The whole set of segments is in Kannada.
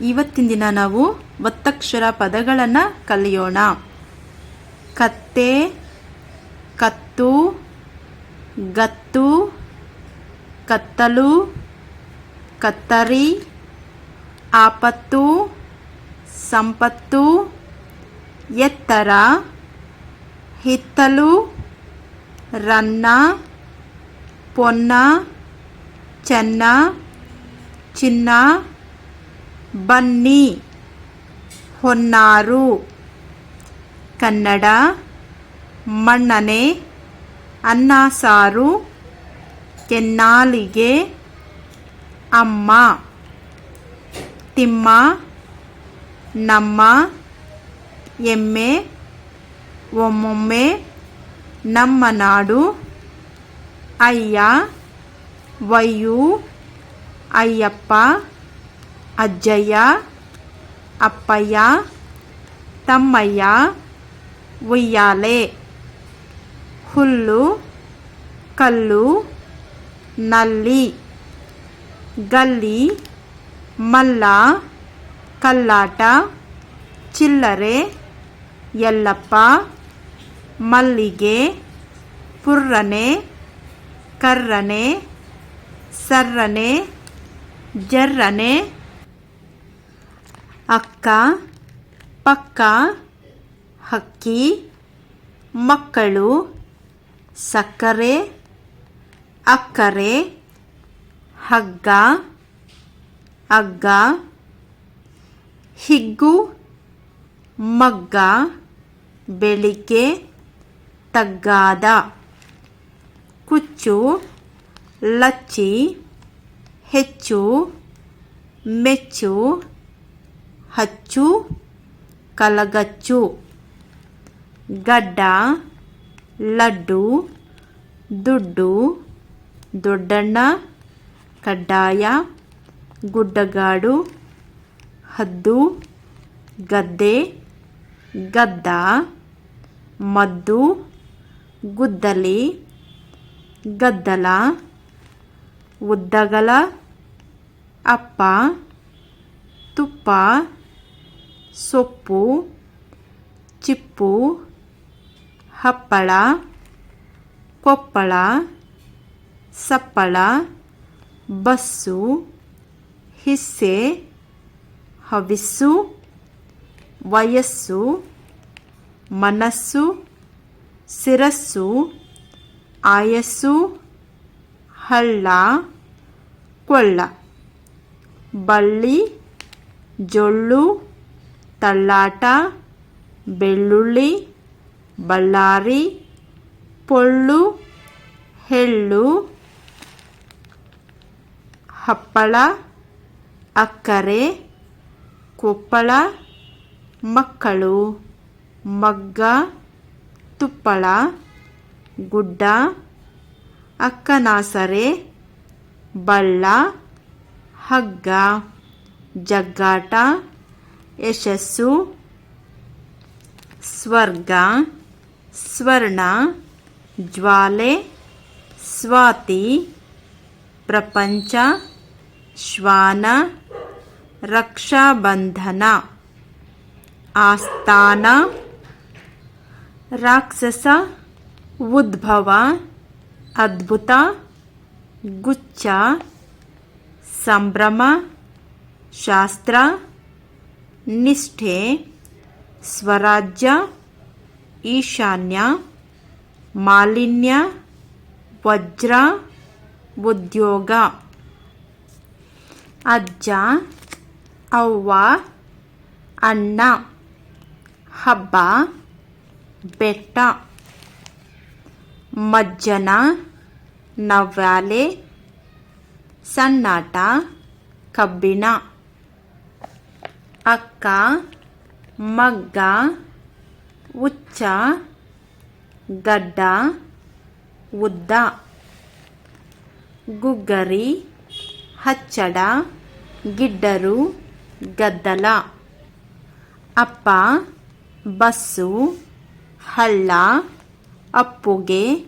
ಇವತ್ತಿನ ದಿನ ನಾವು ಒತ್ತಕ್ಷರ ಪದಗಳನ್ನು ಕಲಿಯೋಣ. ಕತ್ತೆ, ಕತ್ತು, ಗತ್ತು, ಕತ್ತಲು, ಕತ್ತರಿ, ಆಪತ್ತು, ಸಂಪತ್ತು, ಎತ್ತರ, ಹಿತ್ತಲು, ರನ್ನ, ಪೊನ್ನ, ಚೆನ್ನ, ಚಿನ್ನ ಬನ್ನಿ. ಹೊನ್ನಾರು. ಕನ್ನಡ. ಮಣ್ಣನೆ. ಅನ್ನ ಸಾರು ಕೆನ್ನಾಲಿಗೆ. ಅಮ್ಮ. ತಿಮ್ಮ. ನಮ್ಮ. ಎಮ್ಮೆ. ಒಮ್ಮೊಮ್ಮೆ. ನಮ್ಮ ನಾಡು. ಅಯ್ಯ. ವಯ್ಯು. ಅಯ್ಯಪ್ಪ. ಅಜ್ಜಯ್ಯ, ಅಪ್ಪಯ್ಯ, ತಮ್ಮಯ್ಯ ಉಯ್ಯಾಲೆ ಹುಲ್ಲು, ಕಲ್ಲು, ನಲ್ಲಿ, ಗಲ್ಲಿ, ಮಲ್ಲ, ಕಲ್ಲಾಟ, ಚಿಲ್ಲರೆ, ಯಲ್ಲಪ್ಪ, ಮಲ್ಲಿಗೆ, ಪುರ್ರನೆ, ಕರ್ರನೆ, ಸರ್ರನೆ, ಜರ್ರನೆ ಅಕ್ಕ, ಪಕ್ಕ, ಹಕ್ಕಿ, ಮಕ್ಕಳು, ಸಕ್ಕರೆ, ಅಕ್ಕರೆ, ಹಗ್ಗ, ಅಗ್ಗ, ಹಿಗ್ಗು, ಮಗ್ಗ, ಬೆಳಿಗ್ಗೆ, ತಗ್ಗಾದ, ಕುಚ್ಚು, ಲಚ್ಚಿ, ಹೆಚ್ಚು, ಮೆಚ್ಚು ಹಚ್ಚು, ಕಲಗಚ್ಚು. ಗಡ್ಡ, ಲಡ್ಡು. ದುಡ್ಡು, ದೊಡ್ಡಣ್ಣ. ಕಡ್ಡಾಯ, ಗುಡ್ಡಗಾಡು. ಹದ್ದು, ಗದ್ದೆ. ಗದ್ದ, ಮದ್ದು. ಗುದ್ದಲಿ. ಗದ್ದಲ. ಉದ್ದಗಲ. ಅಪ್ಪ. ತುಪ್ಪ. ಸೊಪ್ಪು, ಚಿಪ್ಪು, ಹಪ್ಪಳ, ಕೊಪ್ಪಳ, ಸಪ್ಪಳ, ಬಸ್ಸು, ಹಿಸ್ಸೆ, ಹವಿಸ್ಸು, ವಯಸ್ಸು, ಮನಸ್ಸು, ಶಿರಸ್ಸು, ಆಯಸ್ಸು, ಹಳ್ಳ, ಕೊಳ್ಳ, ಬಳ್ಳಿ, ಜೊಳ್ಳು ತಳ್ಳಾಟ, ಬೆಳ್ಳುಳ್ಳಿ, ಬಳ್ಳಾರಿ, ಪೊಳ್ಳು, ಹೆಳ್ಳು, ಹಪ್ಪಳ, ಅಕ್ಕರೆ, ಕೊಪ್ಪಳ, ಮಕ್ಕಳು, ಮಗ್ಗ, ತುಪ್ಪಳ, ಗುಡ್ಡ, ಅಕ್ಕನಾಸರೆ, ಬಳ್ಳ, ಹಗ್ಗ, ಜಗ್ಗಾಟ ಯಶಸ್ಸು ಸ್ವರ್ಗ ಸ್ವರ್ಣ ಜ್ವಾಲೆ ಸ್ವಾತಿ ಪ್ರಪಂಚ ಶ್ವಾನ ರಕ್ಷಾಬಂಧನ ಆಸ್ಥಾನ ರಾಕ್ಷಸ ಉದ್ಭವ ಅದ್ಭುತ ಗುಚ್ಛ ಸಂಭ್ರಮ ಶಾಸ್ತ್ರ ನಿಷ್ಠೆ, ಸ್ವರಾಜ್ಯ, ಈಶಾನ್ಯ, ಮಾಲಿನ್ಯ, ವಜ್ರ, ಉದ್ಯೋಗ. ಅಜ್ಜ, ಅವ್ವ, ಅಣ್ಣ. ಹಬ್ಬ, ಬೆಟ್ಟ. ಮಜ್ಜನ, ನವ್ಯಾಲೆ. ಸಣ್ಣಾಟ, ಕಬ್ಬಿಣ. ಅಕ್ಕ, ಮಗ್ಗ ಉಚ್ಚ ಗಡ್ಡ, ಉದ್ದ, ಗುಗ್ಗರಿ, ಹಚ್ಚಡ, ಗಿಡ್ಡರು, ಗದ್ದಲ, ಅಪ್ಪ, ಬಸ್ಸು, ಹಳ್ಳ, ಅಪ್ಪುಗೆ,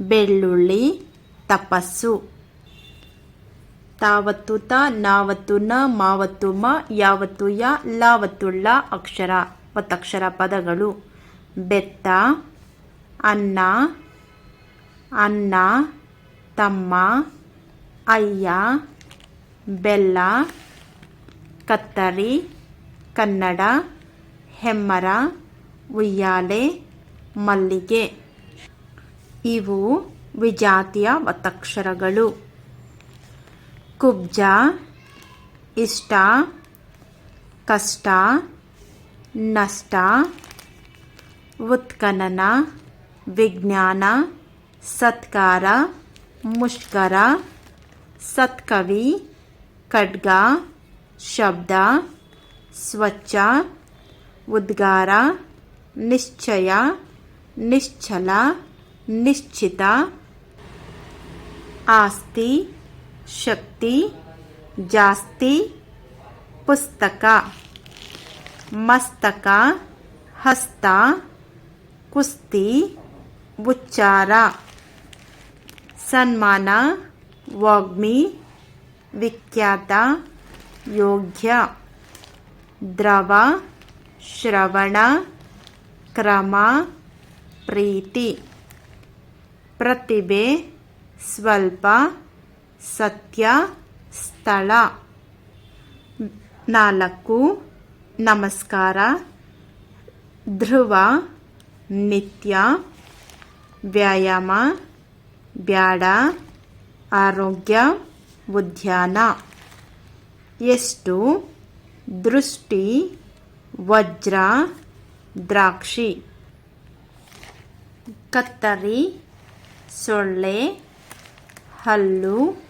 ಬೆಳ್ಳುಳ್ಳಿ, ತಪಸ್ಸು. ತಾವತ್ತು ತ, ನಾವತ್ತು ನ, ಮಾವತ್ತು ಮ, ಯಾವತ್ತು ಯ, ಲಾವತ್ತು ಲ ಅಕ್ಷರ. ಒತ್ತಕ್ಷರ ಪದಗಳು. ಬೆತ್ತ, ಅನ್ನ ಅನ್ನ, ತಮ್ಮ, ಅಯ್ಯ, ಬೆಲ್ಲ, ಕತ್ತರಿ, ಕನ್ನಡ, ಹೆಮ್ಮರ, ಉಯ್ಯಾಲೆ, ಮಲ್ಲಿಗೆ. ಇವು ವಿಜಾತಿಯ ಒತ್ತಕ್ಷರಗಳು कुब्जा, इष्टा, कष्टा, नष्टा, उत्कनन, विज्ञान, सत्कार, मुष्कर, सत्कवि खड्गा शब्द, स्वच्छ, उद्गार, निश्चय, निश्चल, निश्चिता, आस्ती ಶಕ್ತಿ ಜಾಸ್ತಿ ಪುಸ್ತಕ ಮಸ್ತಕ ಹಸ್ತ ಕುಸ್ತಿ ಉಚ್ಚಾರ ಸನ್ಮಾನ ವಾಗ್ಮಿ ವಿಖ್ಯಾತ ಯೋಗ್ಯ ದ್ರವ ಶ್ರವಣ ಕ್ರಮ ಪ್ರೀತಿ ಪ್ರತಿಭೆ ಸ್ವಲ್ಪ ಸತ್ಯ, ಸ್ಥಳ. ನಾಲ್ಕು, ನಮಸ್ಕಾರ. ಧ್ರುವ, ನಿತ್ಯ. ವ್ಯಾಯಾಮ, ಬ್ಯಾಡ. ಆರೋಗ್ಯ, ಉದ್ಯಾನ. ಎಷ್ಟು? ದೃಷ್ಟಿ, ವಜ್ರ, ದ್ರಾಕ್ಷಿ. ಕತ್ತರಿ, ಸೊಳ್ಳೆ, ಹಲ್ಲು.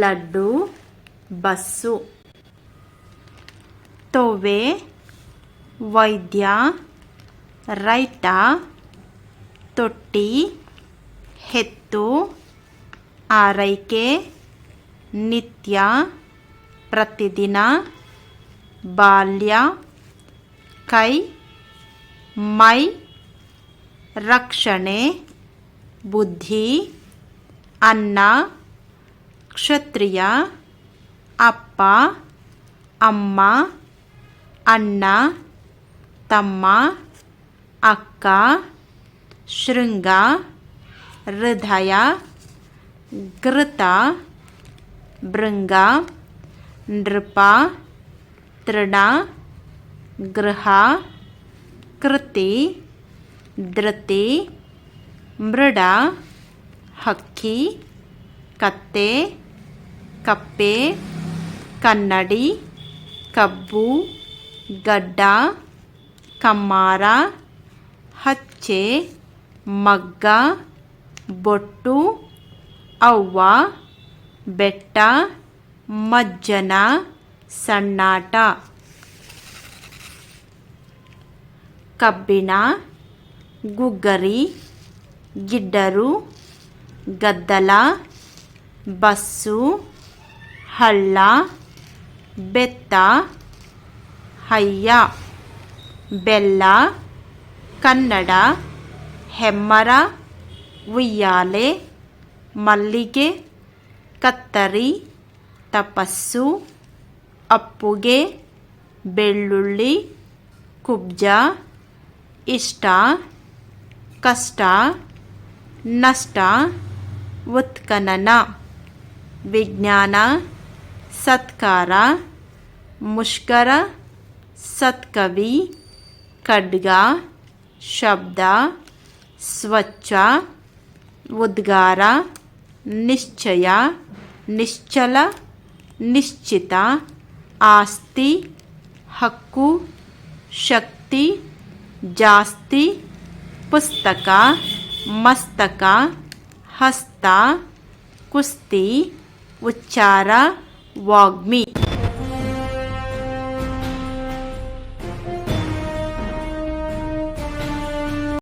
ಲಡ್ಡು ಬಸ್ಸು ತೊವೆ ವೈದ್ಯ ರೈತ ತೊಟ್ಟಿ ಹೆತ್ತು ಆರೈಕೆ ನಿತ್ಯ ಪ್ರತಿದಿನ ಬಾಲ್ಯ ಕೈ ಮೈ ರಕ್ಷಣೆ ಬುದ್ಧಿ ಅನ್ನ ಕ್ಷತ್ರಿಯ, ಅಪ್ಪ, ಅಮ್ಮ, ಅಣ್ಣ, ತಮ್ಮ, ಅಕ್ಕ, ಶೃಂಗ, ಹೃದಯ, ಘೃತ, ಭೃಂಗ, ನೃಪ, ತೃಣ, ಗೃಹ, ಕೃತಿ, ಧೃತಿ, ಮೃಡ, ಹಕ್ಕಿ, ಕತ್ತೆ ಕಪ್ಪೆ, ಕನ್ನಡಿ, ಕಬ್ಬು, ಗಡ್ಡ, ಕಮ್ಮಾರ, ಹಚ್ಚೆ, ಮಗ್ಗ, ಬೊಟ್ಟು, ಅವ್ವ, ಬೆಟ್ಟ, ಮಜ್ಜನ, ಸಣ್ಣಾಟ. ಕಬ್ಬಿಣ, ಗುಗ್ಗರಿ, ಗಿಡ್ಡರು, ಗದ್ದಲ, ಬಸ್ಸು ಹಳ್ಳ, ಬೆತ್ತ, ಹಯ್ಯ, ಬೆಲ್ಲ, ಕನ್ನಡ, ಹೆಮ್ಮರ, ಉಯ್ಯಾಲೆ, ಮಲ್ಲಿಗೆ, ಕತ್ತರಿ, ತಪಸ್ಸು, ಅಪ್ಪುಗೆ, ಬೆಳ್ಳುಳ್ಳಿ, ಕುಬ್ಜ, ಇಷ್ಟ, ಕಷ್ಟ, ನಷ್ಟ, ಉತ್ಖನನ, ವಿಜ್ಞಾನ सत्कार, मुश्कर, सत्कवि, खड्गा, शब्द, स्वच्छा, उद्गारा, निश्चया, निश्चल, निश्चिता, आस्ति, हक्कु, शक्ति, जास्ति, पुस्तका, मस्तका, हस्ता, कुस्ती, उच्चारा ವಾಗ್ಮಿ